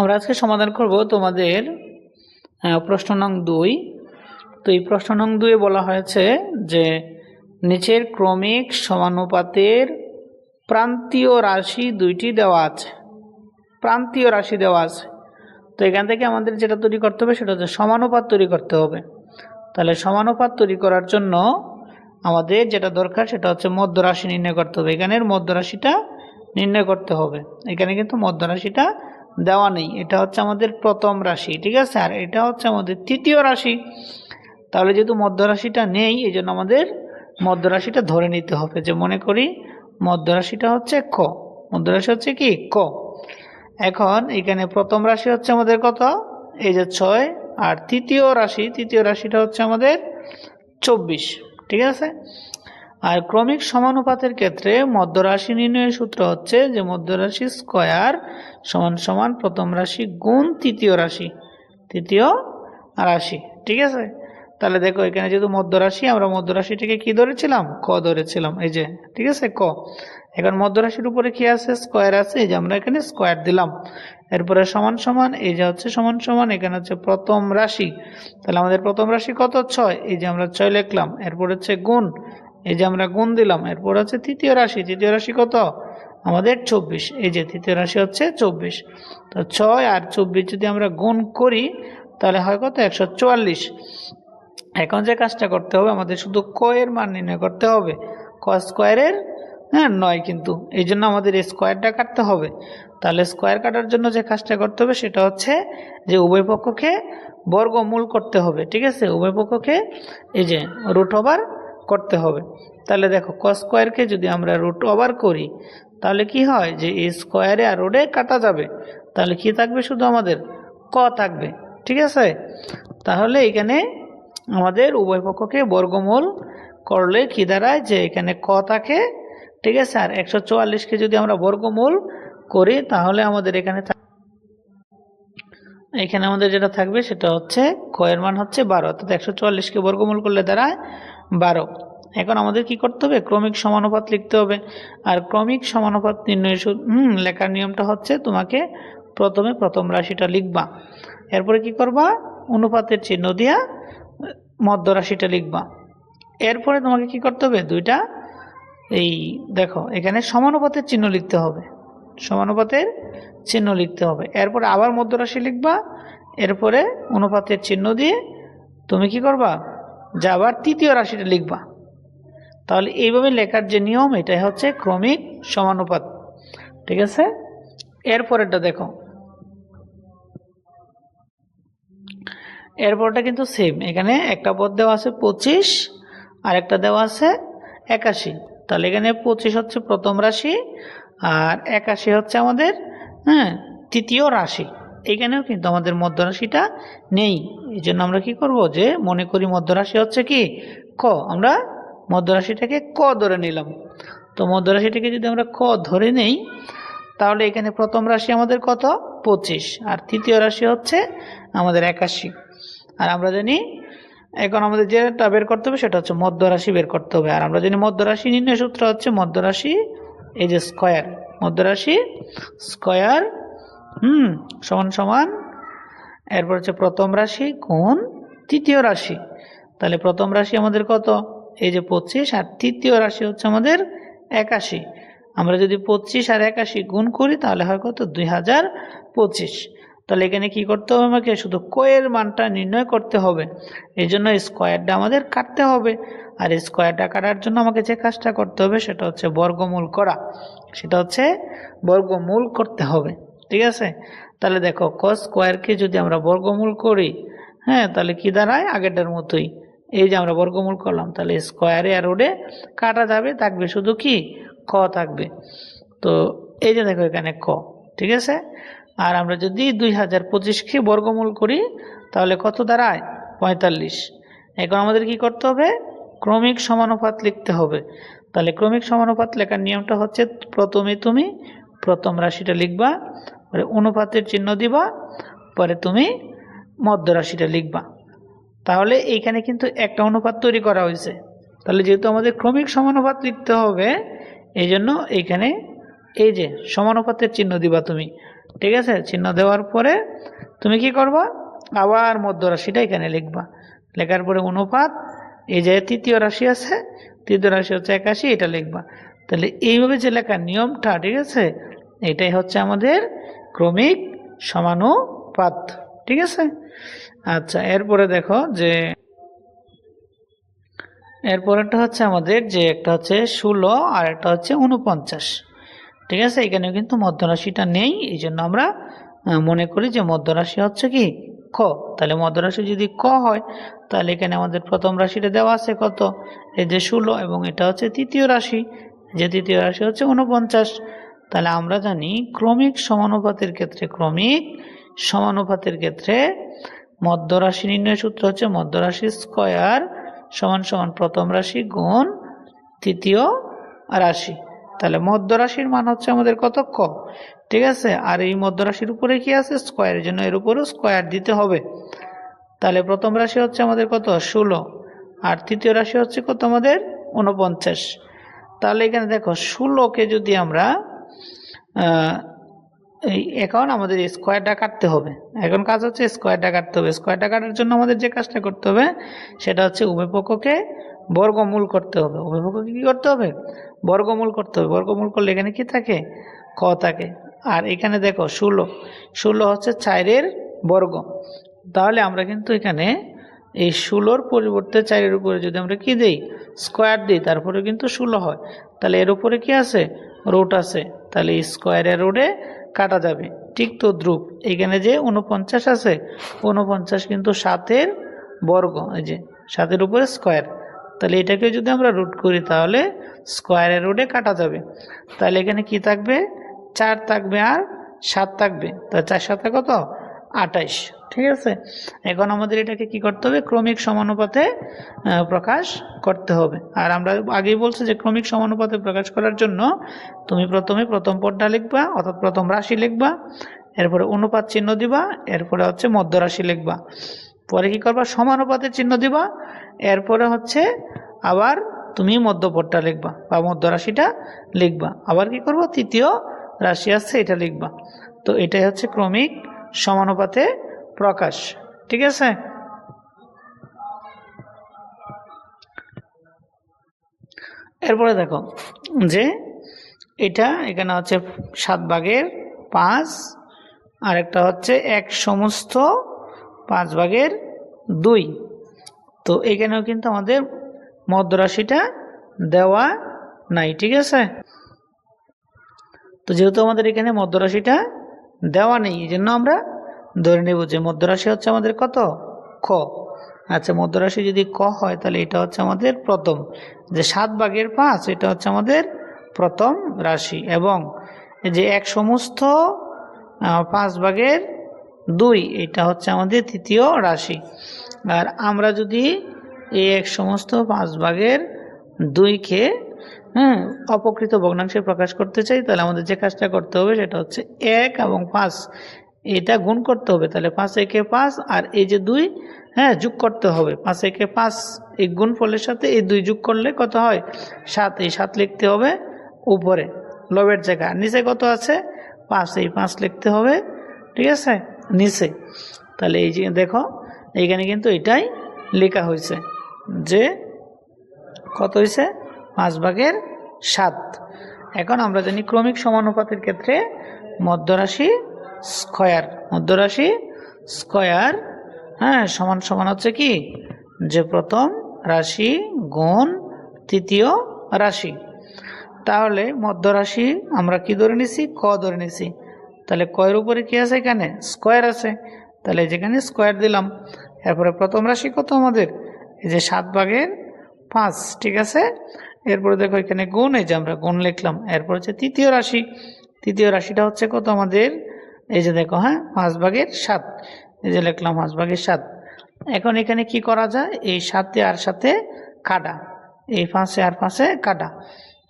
আমরা আজকে সমাধান করব তোমাদের প্রশ্ন নং দুই। তো এই প্রশ্ন নং দুয়ে বলা হয়েছে যে, নিচের ক্রমিক সমানুপাতের প্রান্তীয় রাশি দুইটি দেওয়া আছে। প্রান্তীয় রাশি দেওয়া আছে। তো এখান থেকে আমাদের যেটা তৈরি করতে হবে সেটা হচ্ছে সমানুপাত তৈরি করতে হবে। তাহলে সমানুপাত তৈরি করার জন্য আমাদের যেটা দরকার সেটা হচ্ছে মধ্যরাশি নির্ণয় করতে হবে। এখানের মধ্যরাশিটা নির্ণয় করতে হবে। এখানে কিন্তু মধ্যরাশিটা দেওয়া নেই। এটা হচ্ছে আমাদের প্রথম রাশি, ঠিক আছে? আর এটা হচ্ছে আমাদের তৃতীয় রাশি। তাহলে যেহেতু মধ্যরাশিটা নেই এই জন্য আমাদের মধ্যরাশিটা ধরে নিতে হবে। যে মনে করি, মধ্যরাশিটা হচ্ছে ক। মধ্যরাশি হচ্ছে কি? ক। এখন এখানে প্রথম রাশি হচ্ছে আমাদের কত? এই যে ছয়। আর তৃতীয় রাশি, তৃতীয় রাশিটা হচ্ছে আমাদের চব্বিশ, ঠিক আছে? আর ক্রমিক সমানুপাতের ক্ষেত্রে মধ্যরাশি নির্ণয়ের সূত্র হচ্ছে যে মধ্যরাশি স্কয়ার সমান সমান প্রথম রাশি গুণ তৃতীয় রাশি তৃতীয় রাশি, ঠিক আছে? তাহলে দেখো, এখানে যেহেতু মধ্যরাশি, আমরা মধ্যরাশিটিকে কি ধরেছিলাম? ক ধরেছিলাম, এই যে, ঠিক আছে? ক। এখন মধ্যরাশির উপরে কি আছে? স্কোয়ার আছে, এই যে আমরা এখানে স্কোয়ার দিলাম। এরপরে সমান সমান, এই যে হচ্ছে সমান সমান, এখানে হচ্ছে প্রথম রাশি। তাহলে আমাদের প্রথম রাশি কত? ছয়। এই যে আমরা ছয় লিখলাম, এরপর হচ্ছে গুণ। এই যে আমরা গুণ দিলাম, এরপর হচ্ছে তৃতীয় রাশি। তৃতীয় রাশি কত? আমাদের চব্বিশ। এই যে তৃতীয় রাশি হচ্ছে চব্বিশ। তো ছয় আর চব্বিশ যদি আমরা গুণ করি, তাহলে হয় কত? একশো চুয়াল্লিশ। এখন যে কাজটা করতে হবে, আমাদের শুধু কয়ের মান নির্ণয় করতে হবে। ক স্কোয়ারের হ্যাঁ নয় কিন্তু। এই জন্য আমাদের এই স্কোয়ারটা কাটতে হবে। তাহলে স্কোয়ার কাটার জন্য যে কাজটা করতে হবে, সেটা হচ্ছে যে উভয় পক্ষকে বর্গমূল করতে হবে। ঠিক আছে? উভয় পক্ষকে এই যে রুট ওভার করতে হবে। তাহলে দেখো ক স্কোয়ারকে যদি আমরা রুট ওভার করি, তাহলে কি হয়? যে এই স্কোয়ারে আর রোডে কাটা যাবে। তাহলে কি থাকবে? শুধু আমাদের ক থাকবে। ঠিক আছে? তাহলে এখানে আমাদের উভয় পক্ষকে বর্গমূল করলে কি দাঁড়ায়? যে এখানে ক থাকে। ঠিক আছে? আর একশো চুয়াল্লিশকে যদি আমরা বর্গমূল করি, তাহলে আমাদের এখানে এখানে আমাদের যেটা থাকবে, সেটা হচ্ছে ক এর মান হচ্ছে বারো। অর্থাৎ একশো চুয়াল্লিশকে বর্গমূল করলে দাঁড়ায় বারো। এখন আমাদের কি করতে হবে? ক্রমিক সমানুপাত লিখতে হবে। আর ক্রমিক সমানুপাত নির্ণয় হুম, লেখার নিয়মটা হচ্ছে তোমাকে প্রথমে প্রথম রাশিটা লিখবা। এরপরে কি করবা? অনুপাতের চিহ্ন দিয়া মধ্য রাশিটা লিখবা। এরপরে তোমাকে কি করতে হবে? দুইটা এই দেখো, এখানে সমানুপাতের চিহ্ন লিখতে হবে। সমানুপাতের চিহ্ন লিখতে হবে। এরপরে আবার মধ্য রাশি লিখবা। এরপরে অনুপাতের চিহ্ন দিয়ে তুমি কি করবা? যা আবার তৃতীয় রাশিটা লিখবা। তাহলে এইভাবে লেখার যে নিয়ম, এটাই হচ্ছে ক্রমিক সমানুপাত। ঠিক আছে? এরপরেরটা দেখো। এরপরটা কিন্তু সেম এখানে একটা পদ দেওয়া আছে পঁচিশ আর একটা দেওয়া আছে একাশি। তাহলে এখানে পঁচিশ হচ্ছে প্রথম রাশি, আর একাশি হচ্ছে আমাদের হ্যাঁ তৃতীয় রাশি। এখানেও কিন্তু আমাদের মধ্যরাশিটা নেই। এই জন্য আমরা কি করব যে, মনে করি মধ্যরাশি হচ্ছে কি? ক? আমরা মধ্যরাশিটাকে ক ধরে নিলাম। তো মধ্যরাশিটাকে যদি আমরা ক ধরে নেই, তাহলে এখানে প্রথম রাশি আমাদের কত? পঁচিশ। আর তৃতীয় রাশি হচ্ছে আমাদের একাশি। আর আমরা জানি, এখন আমাদের যেটা বের করতে হবে সেটা হচ্ছে মধ্যরাশি বের করতে হবে। আর আমরা জানি মধ্যরাশি নির্ণয় সূত্র হচ্ছে মধ্যরাশি, এই যে স্কয়ার। মধ্যরাশি স্কয়ার, হুম, সমান সমান, এরপর হচ্ছে প্রথম রাশি কোন তৃতীয় রাশি। তাহলে প্রথম রাশি আমাদের কত? এই যে পঁচিশ আর তৃতীয় রাশি হচ্ছে আমাদের একাশি। আমরা যদি পঁচিশ আর একাশি গুণ করি, তাহলে হয় কত? দুই হাজার পঁচিশ। তাহলে এখানে কি করতে হবে আমাকে? শুধু কোয়ের মানটা নির্ণয় করতে হবে। এই জন্য স্কোয়ারটা আমাদের কাটতে হবে। আর স্কোয়ারটা কাটার জন্য আমাকে যে কাজটা করতে হবে, সেটা হচ্ছে বর্গমূল করা। সেটা হচ্ছে বর্গমূল করতে হবে। ঠিক আছে? তাহলে দেখো, ক স্কোয়ারকে যদি আমরা বর্গমূল করি হ্যাঁ তাহলে কি দাঁড়ায়? আগেরটার মতোই। এই যে আমরা বর্গমূল করলাম, তাহলে স্কোয়ারে আর রোডে কাটা যাবে, থাকবে শুধু কি? ক থাকবে। তো এই যে দেখো এখানে ক, ঠিক আছে? আর আমরা যদি দুই হাজার পঁচিশকে বর্গমূল করি, তাহলে কত দাঁড়ায়? পঁয়তাল্লিশ। এখন আমাদের কি করতে হবে? ক্রমিক সমানুপাত লিখতে হবে। তাহলে ক্রমিক সমানুপাত লেখার নিয়মটা হচ্ছে প্রথমে তুমি প্রথম রাশিটা লিখবা, পরে অনুপাতের চিহ্ন দিবা, পরে তুমি মধ্য রাশিটা লিখবা। তাহলে এইখানে কিন্তু একটা অনুপাত তৈরি করা হয়েছে। তাহলে যেহেতু আমাদের ক্রমিক সমানুপাত লিখতে হবে এই জন্য এইখানে এই যে সমানুপাতের চিহ্ন দিবা তুমি, ঠিক আছে? চিহ্ন দেওয়ার পরে তুমি কি করবা? আবার মধ্য রাশিটা এখানে লিখবা। লেখার পরে অনুপাত, এই যে তৃতীয় রাশি আছে, তৃতীয় রাশি হচ্ছে একাশি, এটা লিখবা। তাহলে এইভাবে যে লেখার নিয়মটা, ঠিক আছে? এটাই হচ্ছে আমাদের ক্রমিক সমানুপাত, ঠিক আছে? আচ্ছা এরপরে দেখো যে এরপরেরটা হচ্ছে আমাদের যে একটা হচ্ছে ষোলো আর একটা হচ্ছে উনপঞ্চাশ ঠিক আছে? এখানে কিন্তু মধ্যরাশিটা নেই এই জন্য আমরা মনে করি যে মধ্যরাশি হচ্ছে কি ক। তাহলে মধ্যরাশি যদি ক হয়, তাহলে এখানে আমাদের প্রথম রাশিটা দেওয়া আছে কত? এই যে ষোলো এবং এটা হচ্ছে তৃতীয় রাশি। যে তৃতীয় রাশি হচ্ছে উনপঞ্চাশ তাহলে আমরা জানি ক্রমিক সমানুপাতের ক্ষেত্রে, ক্রমিক সমানুপাতের ক্ষেত্রে মধ্যরাশি নির্ণয় সূত্র হচ্ছে মধ্যরাশি স্কয়ার সমান সমান প্রথম রাশি গুণ তৃতীয় রাশি। তাহলে মধ্যরাশির মান হচ্ছে আমাদের কত? ক। ঠিক আছে? আর এই মধ্যরাশির উপরে কি আছে? স্কোয়ারের জন্য এর উপরেও স্কোয়ার দিতে হবে। তাহলে প্রথম রাশি হচ্ছে আমাদের কত? ষোলো। আর তৃতীয় রাশি হচ্ছে কত আমাদের? উনপঞ্চাশ তাহলে এখানে দেখো, ষোলোকে যদি আমরা এই এখন আমাদের স্কোয়ারটা কাটতে হবে। এখন কাজ হচ্ছে স্কোয়ারটা কাটতে হবে। স্কোয়ারটা কাটার জন্য আমাদের যে কাজটা করতে হবে, সেটা হচ্ছে উভয়পক্ষকে বর্গমূল করতে হবে। উভয়পক্ষকে কী করতে হবে? বর্গমূল করতে হবে। বর্গমূল করলে এখানে কি থাকে? ক থাকে। আর এখানে দেখো, ষোলো। ষোলো হচ্ছে চারের বর্গ। তাহলে আমরা কিন্তু এখানে এই ষোলোর পরিবর্তে চারের উপরে যদি আমরা কি দিই? স্কোয়ার দিই তারপরে কিন্তু ষোলো হয়। তাহলে এর উপরে কি আছে? রোড আছে। তাহলে স্কোয়ারের রোডে কাটা যাবে। ঠিক তো দ্রুপ এখানে যে উনপঞ্চাশ আছে উনপঞ্চাশ কিন্তু সাতের বর্গ, এই যে সাতের উপরে স্কোয়ার তাহলে এটাকে যদি আমরা রুট করি, তাহলে স্কোয়ারের রুটে কাটা যাবে। তাহলে এখানে কি থাকবে? চার থাকবে আর সাত থাকবে। তা চার সাথে কত? আটাইশ ঠিক আছে? এখন আমাদের এটাকে কি করতে হবে? ক্রমিক সমানুপাতে প্রকাশ করতে হবে। আর আমরা আগেই বলছি যে ক্রমিক সমানুপাতে প্রকাশ করার জন্য তুমি প্রথমে প্রথম পদটা লিখবা, অর্থাৎ প্রথম রাশি লিখবা, এরপরে অনুপাত চিহ্ন দিবা, এরপরে হচ্ছে মধ্য রাশি লিখবা। পরে কি করবা? সমানুপাতের চিহ্ন দিবা, এরপরে হচ্ছে আবার তুমি মধ্যপদটা লিখবা বা মধ্য রাশিটা লিখবা। আবার কি করব? তৃতীয় রাশি আছে, এটা লিখবা। তো এটাই হচ্ছে ক্রমিক সমানুপাতে প্রকাশ, ঠিক আছে? এরপরে দেখো যে এটা এখানে হচ্ছে সাত ভাগের পাঁচ, আর একটা হচ্ছে এক সমস্ত পাঁচ ভাগের দুই। তো এখানেও কিন্তু আমাদের মধ্যরাশিটা দেওয়া নাই, ঠিক আছে? তো যেহেতু আমাদের এখানে মধ্যরাশিটা দেওয়া নেই, এই জন্য আমরা ধরে নেব যে মধ্যরাশি হচ্ছে আমাদের কত? ক আচ্ছা মধ্যরাশি যদি ক হয়, তাহলে এটা হচ্ছে আমাদের প্রথম। যে সাত ভাগের পাঁচ, এটা হচ্ছে আমাদের প্রথম রাশি। এবং যে এক সমস্ত পাঁচ ভাগের দুই, এটা হচ্ছে আমাদের তৃতীয় রাশি। আর আমরা যদি এই এক সমস্ত পাঁচ ভাগের দুইকে হ্যাঁ অপকৃত ভগ্নাংশে প্রকাশ করতে চাই, তাহলে আমাদের যে কাজটা করতে হবে, সেটা হচ্ছে এক এবং পাঁচ। এটা গুণ করতে হবে, তাহলে পাঁচ একে পাঁচ আর এই যে দুই হ্যাঁ যোগ করতে হবে। পাঁচ একে পাঁচ, এই গুণ ফলের সাথে এই দুই যোগ করলে কত হয়? সাত, এই সাত লিখতে হবে উপরে, লবের জায়গা। নিচে কত আছে? পাঁচ, এই পাঁচ লিখতে হবে, ঠিক আছে? নিচে। তাহলে এই যে দেখো, এইখানে কিন্তু এটাই লেখা হয়েছে যে কত হয়েছে? পাঁচ ভাগের সাত। এখন আমরা জানি ক্রমিক সমানুপাতের ক্ষেত্রে মধ্যরাশি স্কয়ার, মধ্যরাশি, স্কয়ার হ্যাঁ সমান সমান হচ্ছে কি? যে প্রথম রাশি গুণ তৃতীয় রাশি। তাহলে মধ্যরাশি আমরা কি ধরে নিছি? ক ধরে নিছি। তাহলে কয়ের উপরে কি আছে এখানে? স্কোয়ার আছে। তাহলে যেখানে স্কোয়ার দিলাম, এরপরে প্রথম রাশি কত আমাদের? এই যে সাত ভাগের পাঁচ, ঠিক আছে? এরপরে দেখো এখানে গুণ, এই যে আমরা গুণ লিখলাম। এরপর হচ্ছে তৃতীয় রাশি। তৃতীয় রাশিটা হচ্ছে কত আমাদের? এই যে দেখো হ্যাঁ পাঁচ ভাগের সাত। এই যে লিখলাম পাঁচ ভাগের সাত। এখন এখানে কি করা যায়? এই সাতে আর সাথে কাটা। এই পাঁচে আর পাঁচে কাটা।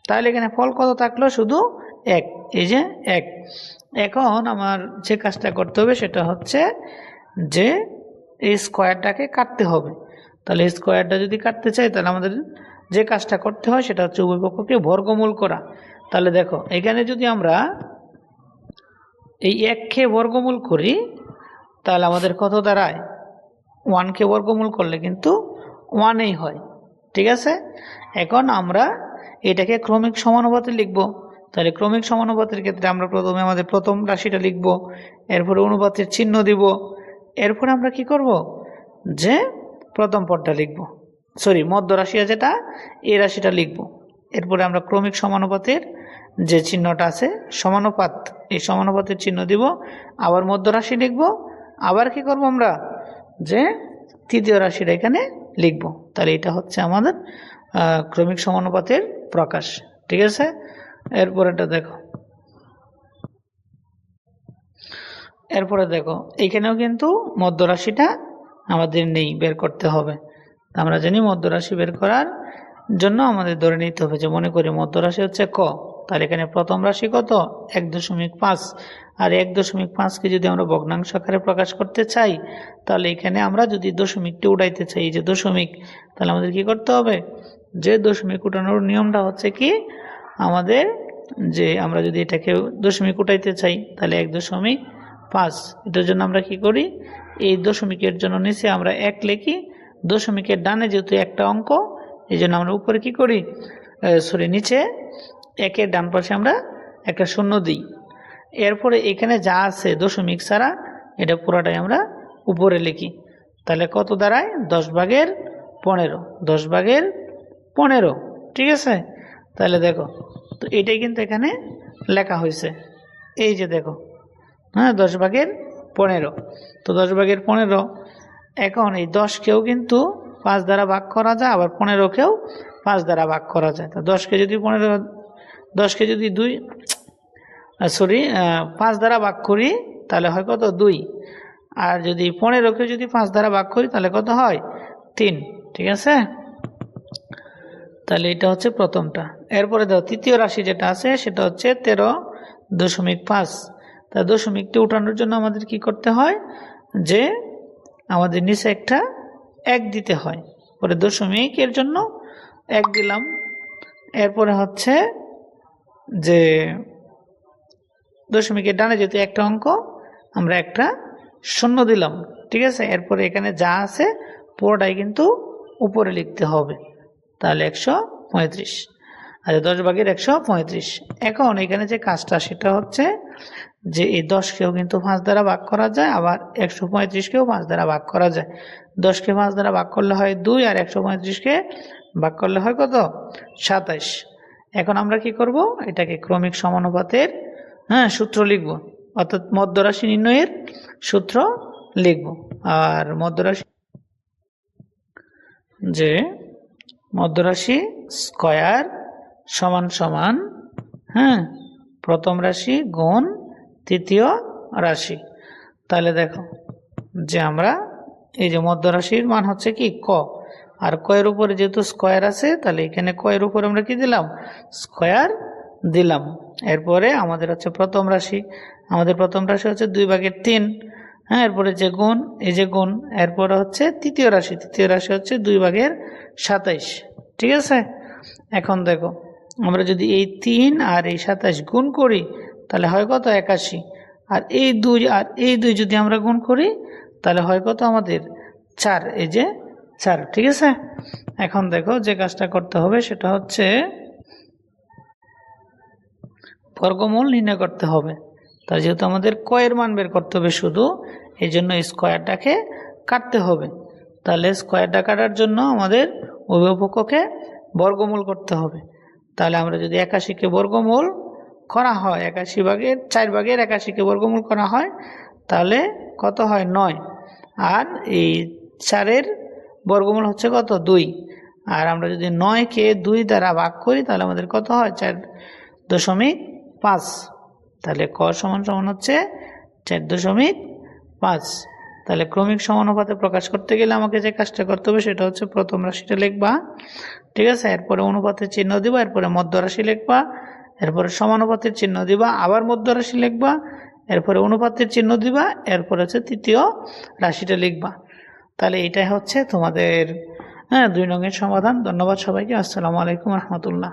তাহলে এখানে ফল কত থাকল? শুধু এক। এই যে এক। এখন আমার যে কাজটা করতে হবে সেটা হচ্ছে যে এই স্কোয়ারটাকে কাটতে হবে। তাহলে স্কোয়ারটা যদি কাটতে চাই, তাহলে আমাদের যে কাজটা করতে হয় সেটা হচ্ছে উভয় পক্ষকে বর্গমূল করা। তাহলে দেখো, এখানে যদি আমরা এই এককে বর্গমূল করি, তাহলে আমাদের কত দাঁড়ায়? ওয়ানকে বর্গমূল করলে কিন্তু ওয়ানেই হয়, ঠিক আছে? এখন আমরা এটাকে ক্রমিক সমানুপাতে লিখব। তাহলে ক্রমিক সমানুপাতের ক্ষেত্রে আমরা প্রথমে আমাদের প্রথম রাশিটা লিখব, এরপরে অনুপাতের চিহ্ন দিব। এরপরে আমরা কি করব? যে প্রথম পদটা লিখব। সরি মধ্য রাশি যেটা এই রাশিটা লিখব। এরপরে আমরা ক্রমিক সমানুপাতের যে চিহ্নটা আছে, সমানুপাত, এই সমানুপাতের চিহ্ন দিব, আবার মধ্য রাশি লিখব, আবার কি করব আমরা? যে তৃতীয় রাশিটা এখানে লিখব। তাহলে এটা হচ্ছে আমাদের ক্রমিক সমানুপাতের প্রকাশ। ঠিক আছে? এরপরেটা দেখো। এরপরে দেখো এইখানেও কিন্তু মধ্য রাশিটা আমাদের নেই, বের করতে হবে। আমরা জানি মধ্য রাশি বের করার জন্য আমাদের ধরে নিতে হবে যে মনে করি মধ্য রাশি হচ্ছে ক। তাহলে এখানে প্রথম রাশি কত? এক দশমিক পাঁচ। আর এক দশমিক পাঁচকে যদি আমরা ভগ্নাংশ আকারে প্রকাশ করতে চাই, তাহলে এখানে আমরা যদি দশমিকটি উঠাইতে চাই যে দশমিক, তাহলে আমাদের কি করতে হবে? যে দশমিক উঠানোর নিয়মটা হচ্ছে কি? আমাদের যে আমরা যদি এটাকে দশমিক উঠাইতে চাই, তাহলে এক দশমিক পাঁচ। এটার জন্য আমরা কি করি? এই দশমিকের জন্য নিচে আমরা এক লিখি। দশমিকের ডানে যেহেতু একটা অঙ্ক এই জন্য আমরা উপরে কি করি? সরি, নিচে একের ডান পাশে আমরা একটা শূন্য দিই। এরপরে এখানে যা আছে দশমিক ছাড়া এটা পুরোটাই আমরা উপরে লিখি। তাহলে কত দাঁড়ায়? দশ ভাগের পনেরো। দশ ভাগের পনেরো। ঠিক আছে? তাহলে দেখো, তো এটাই কিন্তু এখানে লেখা হয়েছে। এই যে দেখো হ্যাঁ দশ ভাগের পনেরো। তো দশ ভাগের পনেরো, এখন এই দশকেও কিন্তু পাঁচ দ্বারা ভাগ করা যায়, আবার পনেরোকেও পাঁচ দ্বারা ভাগ করা যায়। তো দশকে যদি পনেরো দশকে যদি দুই সরি পাঁচ দ্বারা ভাগ করি, তাহলে হয় কত? দুই। আর যদি পনেরোকে যদি পাঁচ দ্বারা ভাগ করি, তাহলে কত হয়? তিন। ঠিক আছে? তাহলে এটা হচ্ছে প্রথমটা। এরপরে দেখো তৃতীয় রাশি যেটা আছে, সেটা হচ্ছে তেরো দশমিক পাঁচ। তা দশমিকটি উঠানোর জন্য আমাদের কি করতে হয়? যে আমাদের নিচে একটা এক দিতে হয়। পরে দশমিকের জন্য এক দিলাম। এরপরে হচ্ছে যে দশমিকের ডানে যেহেতু একটা অঙ্ক, আমরা একটা শূন্য দিলাম। ঠিক আছে? এরপরে এখানে যা আছে পুরোটাই কিন্তু উপরে লিখতে হবে। তাহলে একশো পঁয়ত্রিশ। আচ্ছা দশ ভাগের একশো পঁয়ত্রিশ। এখন এখানে যে কাজটা, সেটা হচ্ছে যে এই দশকেও কিন্তু পাঁচ দ্বারা ভাগ করা যায়, আবার একশো পঁয়ত্রিশকেও পাঁচ দ্বারা ভাগ করা যায়। দশকে পাঁচ দ্বারা ভাগ করলে হয় দুই, আর একশো পঁয়ত্রিশকে ভাগ করলে হয় কত? সাতাইশ। এখন আমরা কি করব? এটাকে ক্রমিক সমানুপাতের হ্যাঁ সূত্র লিখব। অর্থাৎ মধ্যরাশি নির্ণয়ের সূত্র লিখব। আর মধ্যরাশি যে মধ্যরাশি স্কয়ার সমান সমান হ্যাঁ প্রথম রাশি গুণ তৃতীয় রাশি। তাহলে দেখো যে আমরা এই যে মধ্যরাশির মান হচ্ছে কি ক। আর কয়ের উপরে যেহেতু স্কয়ার আছে, তাহলে এখানে কয়ের উপরে আমরা কি দিলাম? স্কয়ার দিলাম। এরপরে আমাদের হচ্ছে প্রথম রাশি। আমাদের প্রথম রাশি হচ্ছে দুই ভাগের তিন। হ্যাঁ এরপরে যে গুণ, এই যে গুণ, এরপরে হচ্ছে তৃতীয় রাশি। তৃতীয় রাশি হচ্ছে দুই ভাগের সাতাইশ। ঠিক আছে? এখন দেখো, আমরা যদি এই তিন আর এই সাতাইশ গুণ করি তাহলে হয় কত? একাশি। আর এই দুই, আর এই দুই যদি আমরা গুণ করি, তাহলে হয় কত আমাদের? চার, এই যে চার, ঠিক আছে? এখন দেখো যে কাজটা করতে হবে, সেটা হচ্ছে বর্গমূল নির্ণয় করতে হবে। তার যেহেতু আমাদের কয়ের মান বের করতে হবে শুধু এই জন্য স্কোয়ারটাকে কাটতে হবে। তাহলে স্কোয়ারটা কাটার জন্য আমাদের উভয়পক্ষকে বর্গমূল করতে হবে। তাহলে আমরা যদি একাশিকে বর্গমূল করা হয় একাশি ভাগের চার ভাগের একাশিকে বর্গমূল করা হয়, তাহলে কত হয় নয়। আর এই চারের বর্গমূল হচ্ছে কত? দুই। আর আমরা যদি নয়কে দুই দ্বারা ভাগ করি, তাহলে আমাদের কত হয়? চার দশমিক পাঁচ। তাহলে ক সমান সমান হচ্ছে চার দশমিক পাঁচ। তাহলে ক্রমিক সমানুপাতে প্রকাশ করতে গেলে আমাকে যে কাজটা করতে হবে, সেটা হচ্ছে প্রথম রাশিটা লিখবা। ঠিক আছে? এরপরে অনুপাতের চিহ্ন দিবা, এরপরে মধ্য রাশি লিখবা। এরপরে সমানুপাতের চিহ্ন দিবা, আবার মধ্য রাশি লিখবা, এরপরে অনুপাতের চিহ্ন দিবা, এরপরে হচ্ছে তৃতীয় রাশিটা লিখবা। তাহলে এটাই হচ্ছে তোমাদের হ্যাঁ দুই নঙ্গের সমাধান। ধন্যবাদ সবাইকে। আসসালামু আলাইকুম রহমতুল্লাহ।